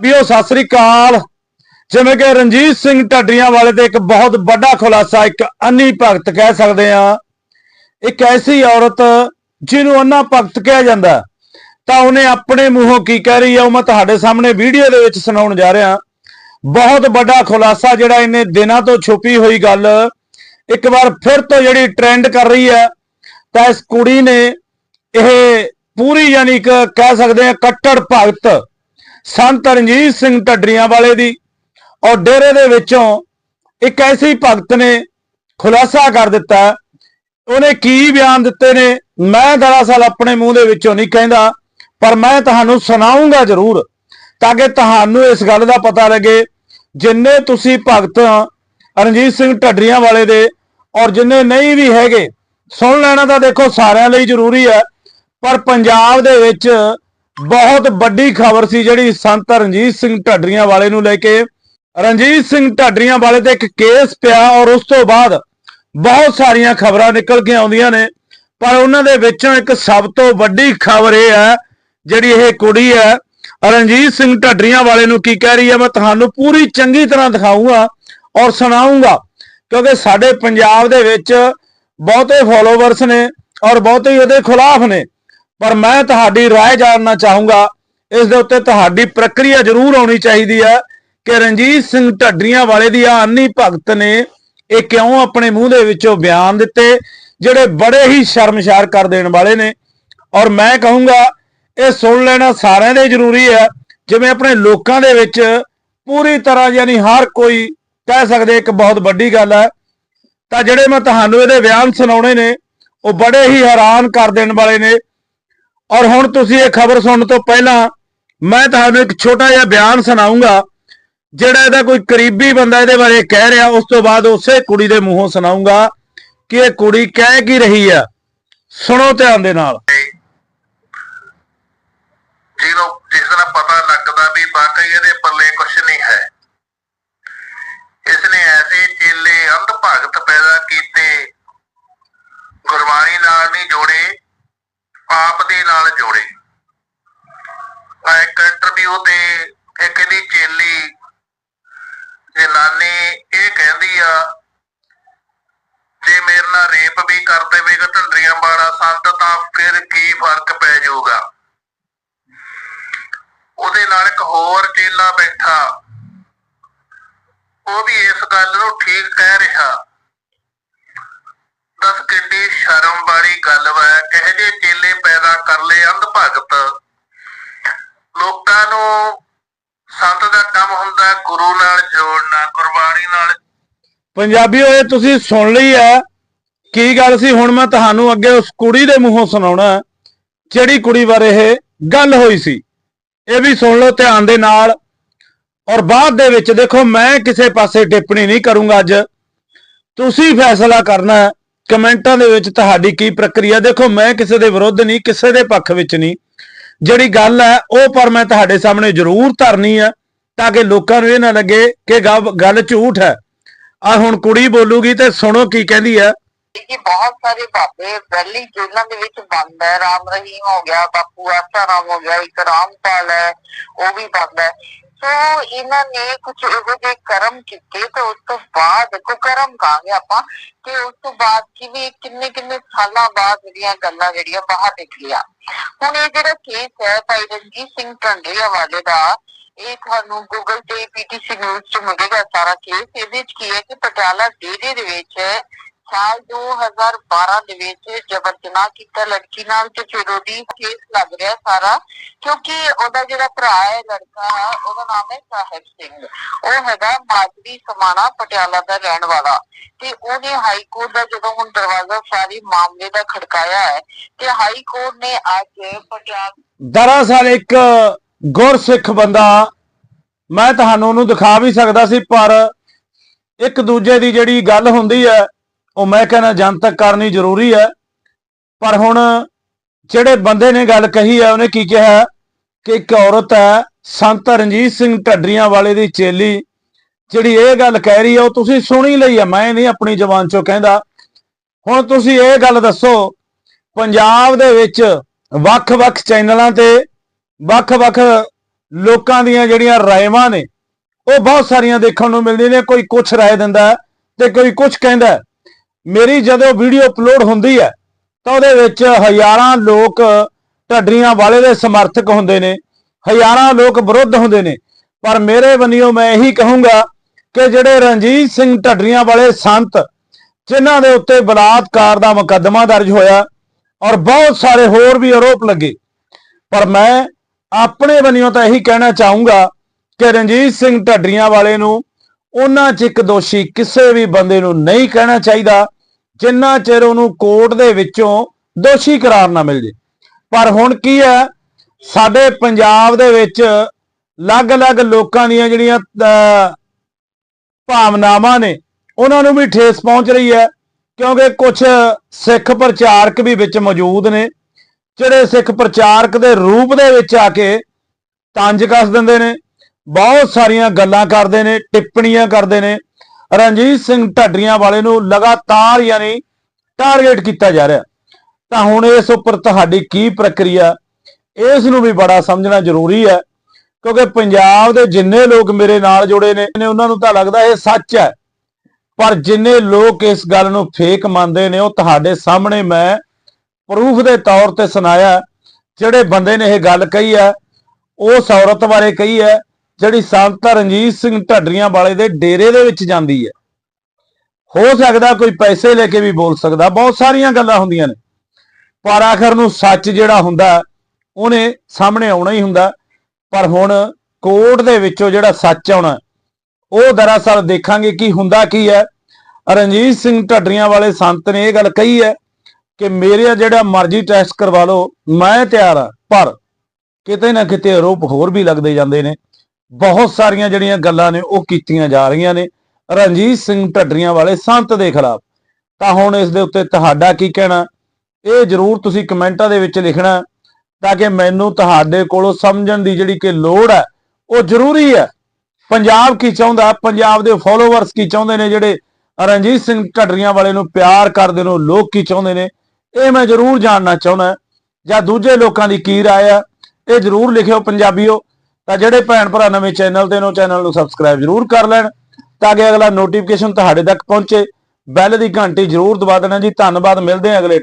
ਵੀਓ ਸਤਿ ਸ੍ਰੀ ਅਕਾਲ। ਜਿਵੇਂ ਕਿ ਰਣਜੀਤ ਸਿੰਘ ਢੱਡਰੀਆਂ ਵਾਲੇ ਤੇ ਇੱਕ ਬਹੁਤ ਵੱਡਾ ਖੁਲਾਸਾ ਇੱਕ ਅੰਨੀ ਭਗਤ ਕਹਿ ਸਕਦੇ ਆ ਇੱਕ ਐਸੀ ਔਰਤ ਜਿਹਨੂੰ ਅੰਨਾ ਭਗਤ ਕਿਹਾ ਜਾਂਦਾ ਤਾਂ ਉਹਨੇ ਆਪਣੇ ਮੂੰਹੋਂ ਕੀ ਕਹਿ ਰਹੀ ਹੈ, ਉਹ ਮੈਂ ਤੁਹਾਡੇ ਸਾਹਮਣੇ ਵੀਡੀਓ ਦੇ ਵਿੱਚ ਸੁਣਾਉਣ ਜਾ ਰਿਹਾ ਬਹੁਤ ਵੱਡਾ ਖੁਲਾਸਾ ਜਿਹੜਾ ਇਹਨੇ ਦਿਨਾਂ ਤੋਂ ਛੁਪੀ ਹੋਈ ਗੱਲ, ਇੱਕ ਵਾਰ ਫਿਰ ਤੋਂ ਜਿਹੜੀ ਟ੍ਰੈਂਡ ਕਰ ਰਹੀ ਹੈ, ਤਾਂ ਇਸ ਕੁੜੀ ਨੇ ਇਹ ਪੂਰੀ ਯਾਨੀ ਕਿ ਕਹਿ ਸਕਦੇ ਆ ਕੱਟੜ ਭਗਤ ਸੰਤ ਰਣਜੀਤ ਸਿੰਘ ਢੱਡਰੀਆਂ ਵਾਲੇ ਦੀ ਔਰ ਡੇਰੇ ਦੇ ਵਿੱਚੋਂ ਇੱਕ ਐਸੀ ਭਗਤ ਨੇ ਖੁਲਾਸਾ ਕਰ ਦਿੱਤਾ। ਉਹਨੇ ਕੀ ਬਿਆਨ ਦਿੱਤੇ ਨੇ? ਮੈਂ ਦਰਅਸਲ ਆਪਣੇ ਮੂੰਹ ਦੇ ਵਿੱਚੋਂ ਨਹੀਂ ਕਹਿੰਦਾ, ਪਰ ਮੈਂ ਤੁਹਾਨੂੰ ਸੁਣਾਉਂਗਾ ਜ਼ਰੂਰ, ਤਾਂ ਕਿ ਤੁਹਾਨੂੰ ਇਸ ਗੱਲ ਦਾ ਪਤਾ ਲੱਗੇ। ਜਿੰਨੇ ਤੁਸੀਂ ਭਗਤ ਰਣਜੀਤ ਸਿੰਘ ਢੱਡਰੀਆਂ ਵਾਲੇ ਦੇ ਔਰ ਜਿੰਨੇ ਨਹੀਂ ਵੀ ਹੈਗੇ, ਸੁਣ ਲੈਣਾ ਤਾਂ ਦੇਖੋ ਸਾਰਿਆਂ ਲਈ ਜ਼ਰੂਰੀ ਹੈ, ਪਰ ਪੰਜਾਬ ਦੇ ਵਿੱਚ ਬਹੁਤ ਵੱਡੀ ਖਬਰ ਸੀ ਜਿਹੜੀ ਸੰਤ ਰਣਜੀਤ ਸਿੰਘ ਢੱਡਰੀਆਂ ਵਾਲੇ ਨੂੰ ਲੈ ਕੇ, ਰਣਜੀਤ ਸਿੰਘ ਢੱਡਰੀਆਂ ਵਾਲੇ ਤੇ ਇੱਕ ਕੇਸ ਪਿਆ ਔਰ ਉਸ ਤੋਂ ਬਾਅਦ ਬਹੁਤ ਸਾਰੀਆਂ ਖਬਰਾਂ ਨਿਕਲ ਕੇ ਆਉਂਦੀਆਂ ਨੇ, ਪਰ ਉਹਨਾਂ ਦੇ ਵਿੱਚੋਂ ਇੱਕ ਸਭ ਤੋਂ ਵੱਡੀ ਖਬਰ ਇਹ ਹੈ, ਜਿਹੜੀ ਇਹ ਕੁੜੀ ਹੈ, ਰਣਜੀਤ ਸਿੰਘ ਢੱਡਰੀਆਂ ਵਾਲੇ ਨੂੰ ਕੀ ਕਹਿ ਰਹੀ ਹੈ, ਮੈਂ ਤੁਹਾਨੂੰ ਪੂਰੀ ਚੰਗੀ ਤਰ੍ਹਾਂ ਦਿਖਾਊਂਗਾ ਔਰ ਸੁਣਾਊਂਗਾ, ਕਿਉਂਕਿ ਸਾਡੇ ਪੰਜਾਬ ਦੇ ਵਿੱਚ ਬਹੁਤੇ ਫਾਲੋਵਰਸ ਨੇ ਔਰ ਬਹੁਤੇ ਉਹਦੇ ਖਿਲਾਫ ਨੇ। ਪਰ ਮੈਂ ਤੁਹਾਡੀ رائے ਜਾਣਨਾ ਚਾਹੂੰਗਾ ਇਸ ਦੇ ਉੱਤੇ ਤੁਹਾਡੀ ਪ੍ਰਕਿਰਿਆ ਜ਼ਰੂਰ ਆਉਣੀ ਚਾਹੀਦੀ ਹੈ ਕਿ ਰਣਜੀਤ ਸਿੰਘ ਢੱਡਰੀਆਂ ਵਾਲੇ ਦੀ ਆ ਅੰਨੀ ਭਗਤ ਨੇ ਇਹ ਕਿਉਂ ਆਪਣੇ ਮੂੰਹ ਦੇ ਵਿੱਚੋਂ ਬਿਆਨ ਦਿੱਤੇ ਜਿਹੜੇ ਬੜੇ ਹੀ ਸ਼ਰਮਸ਼ਾਰ ਕਰ ਦੇਣ ਵਾਲੇ ਨੇ ਔਰ ਮੈਂ ਕਹੂੰਗਾ ਇਹ ਸੁਣ ਲੈਣਾ ਸਾਰਿਆਂ ਦੇ ਜ਼ਰੂਰੀ ਹੈ ਜਿਵੇਂ ਆਪਣੇ ਲੋਕਾਂ ਦੇ ਵਿੱਚ ਪੂਰੀ ਤਰ੍ਹਾਂ ਯਾਨੀ ਹਰ ਕੋਈ ਕਹਿ ਸਕਦੇ ਇੱਕ ਬਹੁਤ ਵੱਡੀ ਗੱਲ ਹੈ ਤਾਂ ਜਿਹੜੇ ਮੈਂ ਤੁਹਾਨੂੰ ਇਹਦੇ ਬਿਆਨ ਸੁਣਾਉਣੇ ਨੇ ਉਹ ਬੜੇ ਹੀ ਹੈਰਾਨ ਕਰ ਦੇਣ ਵਾਲੇ ਨੇ ਔਰ ਹੁਣ ਤੁਸੀਂ ਇਹ ਖਬਰ ਸੁਣਨ ਤੋਂ ਪਹਿਲਾਂ ਮੈਂ ਤੁਹਾਨੂੰ ਇੱਕ ਛੋਟਾ ਜਿਹਾ ਬਿਆਨ ਸੁਣਾਉਂਗਾ, ਜਿਹੜਾ ਇਹਦਾ ਕੋਈ ਕਰੀਬੀ ਬੰਦਾ ਇਹਦੇ ਬਾਰੇ ਕਹਿ ਰਿਹਾ, ਉਸ ਤੋਂ ਬਾਅਦ ਉਸੇ ਕੁੜੀ ਦੇ ਮੂੰਹੋਂ ਸੁਣਾਉਂਗਾ ਕਿ ਇਹ ਕੁੜੀ ਕਹਿ ਕੀ ਰਹੀ ਆ। ਸੁਣੋ ਧਿਆਨ ਦੇ ਨਾਲ। ਜਿਹਨੂੰ, ਜਿਸ ਦਾ ਪਤਾ ਲੱਗਦਾ ਵੀ ਵਾਕਈ ਇਹਦੇ ਪੱਲੇ ਕੁਝ ਨਹੀਂ ਹੈ। ਇਸ ਨੇ ਐਸੇ ਚੇਲੇ ਅੰਧ ਭਗਤ ਪੈਦਾ ਕੀਤੇ, ਗੁਰਬਾਣੀ ਨਾਲ ਨਹੀਂ ਜੋੜੇ ਨਾਲ ਜੋੜੇ। ਆ ਇੱਕ ਇੰਟਰਵਿਊ ਤੇ ਇੱਕ ਇਹਦੀ ਚੇਲੀ ਜਨਾਨੀ ਇਹ ਕਹਿੰਦੀ ਆ, ਜੇ ਮੇਰੇ ਨਾਲ ਰੇਪ ਵੀ ਕਰ ਦੇਵੇਗਾ ਢੰਡਰੀਆਂ ਵਾਲਾ ਸੰਤ ਤਾਂ ਫਿਰ ਕੀ ਫ਼ਰਕ ਪੈ ਜਾਊਗਾ? ਉਹਦੇ ਨਾਲ ਇੱਕ ਹੋਰ ਚੇਲਾ ਬੈਠਾ। ਉਹ ਵੀ ਇਸ ਗੱਲ ਨੂੰ ਠੀਕ ਕਹਿ ਰਿਹਾ। ਸ਼ਰਮ ਵਾਲੀ ਗੱਲ ਵਾ ਕਹੇ ਜੇ ਚੇਲੇ ਪੈਦਾ ਕਰ ਲਏ ਅੰਧ ਭਗਤ। ਲੋਕਾਂ ਨੂੰ ਸੰਤ ਦਾ ਕੰਮ ਹੁੰਦਾ ਗੁਰੂ ਨਾਲ ਜੋੜਨਾ ਗੁਰਬਾਣੀ ਨਾਲ। ਪੰਜਾਬੀਓ ਇਹ ਤੁਸੀਂ ਸੁਣ ਲਈ ਹੈ। ਕੀ ਗੱਲ ਸੀ? ਹੁਣ ਮੈਂ ਤੁਹਾਨੂੰ ਅੱਗੇ ਉਸ ਕੁੜੀ ਦੇ ਮੂੰਹੋਂ ਸੁਣਾਉਣਾ ਹੈ, ਜਿਹੜੀ ਕੁੜੀ ਬਾਰੇ ਇਹ ਗੱਲ ਹੋਈ ਸੀ। ਇਹ ਵੀ ਸੁਣ ਲਓ ਧਿਆਨ ਦੇ ਨਾਲ। ਔਰ ਬਾਅਦ ਦੇ ਵਿੱਚ ਦੇਖੋ ਮੈਂ ਕਿਸੇ ਪਾਸੇ ਟਿੱਪਣੀ ਨਹੀਂ ਕਰੂੰਗਾ ਅੱਜ। ਤੁਸੀਂ ਫੈਸਲਾ ਕਰਨਾ ਕਮੈਂਟਾਂ ਦੇ ਵਿੱਚ ਤੁਹਾਡੀ ਕੀ ਪ੍ਰਕਿਰਿਆ? ਦੇਖੋ, ਮੈਂ ਕਿਸੇ ਦੇ ਵਿਰੁੱਧ ਨਹੀਂ, ਕਿਸੇ ਦੇ ਪੱਖ ਵਿੱਚ ਨਹੀਂ। ਜਿਹੜੀ ਗੱਲ ਹੈ, ਉਹ ਪਰ ਮੈਂ ਤੁਹਾਡੇ ਸਾਹਮਣੇ ਜ਼ਰੂਰ ਧਰਨੀ ਹੈ, ਤਾਂ ਕਿ ਲੋਕਾਂ ਨੂੰ ਇਹ ਨਾ ਲੱਗੇ ਕਿ ਗੱਲ ਝੂਠ ਹੈ। ਆ ਹੁਣ ਕੁੜੀ ਬੋਲੂਗੀ ਤੇ ਸੁਣੋ ਕੀ ਕਹਿੰਦੀ ਹੈ। ਕਿ ਬਹੁਤ ਸਾਰੇ ਬਾਬੇ ਪਹਿਲੀ ਜੇਲ੍ਹਾਂ ਦੇ ਵਿੱਚ ਬੰਦ ਹੈ, ਰਾਮ ਰਹੀਮ ਹੋ ਗਿਆ, ਬਾਪੂ ਆਸਾ ਰਾਮ ਹੋ ਗਿਆ, ਇੱਕ ਰਾਮਪਾਲ ਹੈ, ਉਹ ਵੀ ਬੰਦ ਹੈ। ਸੋ ਇਹਨਾਂ ਨੇ ਕੁਝ ਇਹੋ ਜਿਹੇ ਕਰਮ ਕੀਤੇ ਤੇ ਉਸ ਤੋਂ ਬਾਅਦ ਕੁਕਰਮ ਕਹਾਂਗੇ ਆਪਾਂ ਕਿ ਉਸ ਤੋਂ ਬਾਅਦ ਕਿ ਕਿੰਨੇ ਕਿੰਨੇ ਸਾਲਾਂ ਬਾਅਦ ਜਿਹੜੀਆਂ ਗੱਲਾਂ ਜਿਹੜੀਆਂ ਬਾਹਰ ਨਿਕਲੀਆਂ। ਹੁਣ ਇਹ ਜਿਹੜਾ ਕੇਸ ਹੈ ਭਾਈ ਰਣਜੀਤ ਸਿੰਘ ਢੰਡਰੀਆ ਵਾਲੇ ਦਾ, ਇਹ ਤੁਹਾਨੂੰ ਗੂਗਲ ਤੇ ਪੀਟੀਸੀ ਨਿਊਜ਼ 'ਚ ਮਿਲੇਗਾ ਸਾਰਾ ਕੇਸ ਇਹਦੇ ਵਿੱਚ ਕੀ ਹੈ ਕਿ ਪਟਿਆਲਾ ਡੇਰੇ ਦੇ ਵਿੱਚ ਸਾਲ 2012 ਦੇ ਵਿੱਚ ਜਬਰ ਜਨਾਹ ਕੀਤਾ ਲੜਕੀ ਨਾਲ ਤੇ ਫਿਰ ਉਹਦੀ ਕੇਸ ਲੱਗ ਰਿਹਾ ਸਾਰਾ, ਕਿਉਂਕਿ ਉਹਦਾ ਜਿਹੜਾ ਭਰਾ ਹੈ, ਲੜਕਾ ਉਹਦਾ ਨਾਮ ਹੈ ਸਾਹਿਬ ਸਿੰਘ। ਉਹ ਹੈਗਾ ਮਾਜਰੀ ਸਮਾਣਾ, ਪਟਿਆਲਾ ਦਾ ਰਹਿਣ ਵਾਲਾ। ਤੇ ਉਹਨੇ ਹਾਈ ਕੋਰਟ ਦਾ ਜਦੋਂ ਹੁਣ ਦਰਵਾਜ਼ਾ ਸਾਰੀ ਮਾਮਲੇ ਦਾ ਖੜਕਾਇਆ ਹੈ, ਤੇ ਹਾਈ ਕੋਰਟ ਨੇ ਅੱਜ ਪਟਿਆਲਾ ਦਰਅਸਲ ਇੱਕ ਗੁਰਸਿੱਖ ਬੰਦਾ, ਮੈਂ ਤੁਹਾਨੂੰ ਉਹਨੂੰ ਦਿਖਾ ਵੀ ਸਕਦਾ ਸੀ, ਪਰ ਇੱਕ ਦੂਜੇ ਦੀ ਜਿਹੜੀ ਗੱਲ ਹੁੰਦੀ ਹੈ ਉਹ ਮੈਂ ਕਹਿੰਦਾ ਜਨਤਕ ਕਰਨੀ ਜ਼ਰੂਰੀ ਹੈ। ਪਰ ਹੁਣ ਜਿਹੜੇ ਬੰਦੇ ਨੇ ਗੱਲ ਕਹੀ ਹੈ, ਉਹਨੇ ਕੀ ਕਿਹਾ ਕਿ ਇੱਕ ਔਰਤ ਹੈ, ਸੰਤ ਰਣਜੀਤ ਸਿੰਘ ਢੱਡਰੀਆਂ ਵਾਲੇ ਦੀ ਚੇਲੀ। ਜਿਹੜੀ ਇਹ ਗੱਲ ਕਹਿ ਰਹੀ ਹੈ, ਉਹ ਤੁਸੀਂ ਸੁਣੀ ਲਈ ਹੈ, ਮੈਂ ਨਹੀਂ ਆਪਣੀ ਜ਼ੁਬਾਨ ਚੋਂ ਕਹਿੰਦਾ। ਹੁਣ ਤੁਸੀਂ ਇਹ ਗੱਲ ਦੱਸੋ, ਪੰਜਾਬ ਦੇ ਵਿੱਚ ਵੱਖ-ਵੱਖ ਚੈਨਲਾਂ ਤੇ, ਵੱਖ-ਵੱਖ ਲੋਕਾਂ ਦੀਆਂ ਜਿਹੜੀਆਂ ਰਾਇਵਾਂ ਨੇ, ਉਹ ਬਹੁਤ ਸਾਰੀਆਂ ਦੇਖਣ ਨੂੰ ਮਿਲਦੀਆਂ ਨੇ, ਕੋਈ ਕੁਝ ਰਾਏ ਦਿੰਦਾ ਹੈ ਤੇ ਕੋਈ ਕੁਝ ਕਹਿੰਦਾ ਮੇਰੀ ਜਦੋਂ ਵੀਡੀਓ ਅਪਲੋਡ ਹੁੰਦੀ ਹੈ, ਤਾਂ ਉਹਦੇ ਵਿੱਚ ਹਜ਼ਾਰਾਂ ਲੋਕ ਢੱਡਰੀਆਂ ਵਾਲੇ ਦੇ ਸਮਰਥਕ ਹੁੰਦੇ ਨੇ, ਹਜ਼ਾਰਾਂ ਲੋਕ ਵਿਰੁੱਧ ਹੁੰਦੇ ਨੇ। ਪਰ ਮੇਰੇ ਵੱਲੋਂ ਮੈਂ ਇਹੀ ਕਹੂੰਗਾ ਕਿ ਜਿਹੜੇ ਰਣਜੀਤ ਸਿੰਘ ਢੱਡਰੀਆਂ ਵਾਲੇ ਸੰਤ, ਜਿਨ੍ਹਾਂ ਦੇ ਉੱਤੇ ਬਲਾਤਕਾਰ ਦਾ ਮੁਕੱਦਮਾ ਦਰਜ ਹੋਇਆ ਔਰ ਬਹੁਤ ਸਾਰੇ ਹੋਰ ਵੀ ਆਰੋਪ ਲੱਗੇ, ਪਰ ਮੈਂ ਆਪਣੇ ਵੱਲੋਂ ਤਾਂ ਇਹੀ ਕਹਿਣਾ ਚਾਹੂੰਗਾ ਕਿ ਰਣਜੀਤ ਸਿੰਘ ਢੱਡਰੀਆਂ ਵਾਲੇ ਨੂੰ ਉਹਨਾਂ 'ਚ ਇੱਕ ਦੋਸ਼ੀ ਕਿਸੇ ਵੀ ਬੰਦੇ ਨੂੰ ਨਹੀਂ ਕਹਿਣਾ ਚਾਹੀਦਾ। ਜਿੰਨਾ ਚਿਰ ਉਹਨੂੰ ਕੋਰਟ ਦੇ ਵਿੱਚੋਂ ਦੋਸ਼ੀ ਕਰਾਰ ਨਾ ਮਿਲ ਜੇ। ਪਰ ਹੁਣ ਕੀ ਹੈ? ਸਾਡੇ ਪੰਜਾਬ ਦੇ ਵਿੱਚ ਅਲੱਗ-ਅਲੱਗ ਲੋਕਾਂ ਦੀਆਂ ਜਿਹੜੀਆਂ ਭਾਵਨਾਵਾਂ ਨੇ, ਉਹਨਾਂ ਨੂੰ ਵੀ ਠੇਸ ਪਹੁੰਚ ਰਹੀ ਹੈ। ਕਿਉਂਕਿ ਕੁਝ ਸਿੱਖ ਪ੍ਰਚਾਰਕ ਵੀ ਵਿੱਚ ਮੌਜੂਦ ਨੇ, ਜਿਹੜੇ ਸਿੱਖ ਪ੍ਰਚਾਰਕ ਦੇ ਰੂਪ ਦੇ ਵਿੱਚ ਆ ਕੇ ਤੰਜ ਕੱਸ ਦਿੰਦੇ ਨੇ, ਬਹੁਤ ਸਾਰੀਆਂ ਗੱਲਾਂ ਕਰਦੇ ਨੇ, ਟਿੱਪਣੀਆਂ ਕਰਦੇ ਨੇ ਰਣਜੀਤ ਸਿੰਘ ਢੱਡਰੀਆਂ ਵਾਲੇ ਨੂੰ ਲਗਾਤਾਰ ਯਾਨੀ ਟਾਰਗੇਟ ਕੀਤਾ ਜਾ ਰਿਹਾ। ਤਾਂ ਹੁਣ ਇਸ ਉੱਪਰ ਤੁਹਾਡੀ ਕੀ ਪ੍ਰਕਿਰਿਆ? ਇਸ ਨੂੰ ਵੀ ਬੜਾ ਸਮਝਣਾ ਜ਼ਰੂਰੀ ਹੈ, ਕਿਉਂਕਿ ਪੰਜਾਬ ਦੇ ਜਿੰਨੇ ਲੋਕ ਮੇਰੇ ਨਾਲ ਜੁੜੇ ਨੇ ਉਹਨਾਂ ਨੂੰ ਤਾਂ ਲੱਗਦਾ ਇਹ ਸੱਚ ਹੈ। ਪਰ ਜਿੰਨੇ ਲੋਕ ਇਸ ਗੱਲ ਨੂੰ ਫੇਕ ਮੰਨਦੇ ਨੇ, ਉਹ ਤੁਹਾਡੇ ਸਾਹਮਣੇ ਮੈਂ ਪ੍ਰੂਫ ਦੇ ਤੌਰ ਤੇ ਸੁਣਾਇਆ, ਜਿਹੜੇ ਬੰਦੇ ਨੇ ਇਹ ਗੱਲ ਕਹੀ ਹੈ ਉਸ ਔਰਤ ਬਾਰੇ ਕਹੀ ਹੈ ਜਿਹੜੀ ਸੰਤ ਰਣਜੀਤ ਸਿੰਘ ਢੱਡਰੀਆਂ ਵਾਲੇ ਦੇ ਡੇਰੇ ਦੇ ਵਿੱਚ ਜਾਂਦੀ ਹੈ। ਹੋ ਸਕਦਾ ਕੋਈ ਪੈਸੇ ਲੈ ਕੇ ਵੀ ਬੋਲ ਸਕਦਾ, ਬਹੁਤ ਸਾਰੀਆਂ ਗੱਲਾਂ ਹੁੰਦੀਆਂ ਨੇ। ਪਰ ਆਖਰ ਨੂੰ ਸੱਚ ਜਿਹੜਾ ਹੁੰਦਾ, ਉਹਨੇ ਸਾਹਮਣੇ ਆਉਣਾ ਹੀ ਹੁੰਦਾ। ਪਰ ਹੁਣ ਕੋਰਟ ਦੇ ਵਿੱਚੋਂ ਜਿਹੜਾ ਸੱਚ ਆਉਣਾ, ਉਹ ਦਰਅਸਲ ਦੇਖਾਂਗੇ ਕੀ ਹੁੰਦਾ ਕੀ ਹੈ। ਰਣਜੀਤ ਸਿੰਘ ਢੱਡਰੀਆਂ ਵਾਲੇ ਸੰਤ ਨੇ ਇਹ ਗੱਲ ਕਹੀ ਹੈ ਕਿ ਮੇਰੇ ਜਿਹੜਾ ਮਰਜ਼ੀ ਟੈਸਟ ਕਰਵਾ ਲਓ, ਮੈਂ ਤਿਆਰ ਆ ਪਰ ਕਿਤੇ ਨਾ ਕਿਤੇ ਆਰੋਪ ਹੋਰ ਵੀ ਲੱਗਦੇ ਜਾਂਦੇ ਨੇ। ਬਹੁਤ ਸਾਰੀਆਂ ਜਿਹੜੀਆਂ ਗੱਲਾਂ ਨੇ ਉਹ ਕੀਤੀਆਂ ਜਾ ਰਹੀਆਂ ਨੇ। ਰਣਜੀਤ ਸਿੰਘ ਢੱਡਰੀਆਂ ਵਾਲੇ ਸੰਤ ਦੇ ਖਿਲਾਫ। ਤਾਂ ਹੁਣ ਇਸ ਦੇ ਉੱਤੇ ਤੁਹਾਡਾ ਕੀ ਕਹਿਣਾ? ਇਹ ਜਰੂਰ ਤੁਸੀਂ ਕਮੈਂਟਾਂ ਦੇ ਵਿੱਚ ਲਿਖਣਾ ਤਾਂ ਕਿ ਮੈਨੂੰ ਤੁਹਾਡੇ ਕੋਲੋਂ ਸਮਝਣ ਦੀ ਜਿਹੜੀ ਕਿ ਲੋੜ ਹੈ, ਉਹ ਜ਼ਰੂਰੀ ਹੈ। ਪੰਜਾਬ ਕੀ ਚਾਹੁੰਦਾ? ਪੰਜਾਬ ਦੇ ਫਾਲੋਅਰਸ ਕੀ ਚਾਹੁੰਦੇ ਨੇ ਜਿਹੜੇ ਰਣਜੀਤ ਸਿੰਘ ਢੱਡਰੀਆਂ ਵਾਲੇ ਨੂੰ ਪਿਆਰ ਕਰਦੇ ਨੇ ਲੋਕ ਕੀ ਚਾਹੁੰਦੇ ਨੇ? ਇਹ ਮੈਂ ਜ਼ਰੂਰ ਜਾਣਨਾ ਚਾਹੁੰਦਾ। ਜਾਂ ਦੂਜੇ ਲੋਕਾਂ ਦੀ ਕੀ ਰਾਏ ਆ? ਇਹ ਜ਼ਰੂਰ ਲਿਖਿਓ ਪੰਜਾਬੀਓ। ਤਾਂ ਜਿਹੜੇ ਭੈਣ ਭਰਾ ਨਵੇਂ ਚੈਨਲ ਤੇ ਨੇ ਚੈਨਲ ਨੂੰ ਸਬਸਕ੍ਰਾਈਬ ਜ਼ਰੂਰ ਕਰ ਲੈਣ, ਤਾਂ ਕਿ ਅਗਲਾ ਨੋਟੀਫਿਕੇਸ਼ਨ ਤੁਹਾਡੇ ਤੱਕ ਪਹੁੰਚੇ। ਬੈਲ ਦੀ ਘੰਟੀ ਜ਼ਰੂਰ ਦਬਾ ਦੇਣਾ ਜੀ। ਧੰਨਵਾਦ, ਮਿਲਦੇ ਹਾਂ ਅਗਲੇ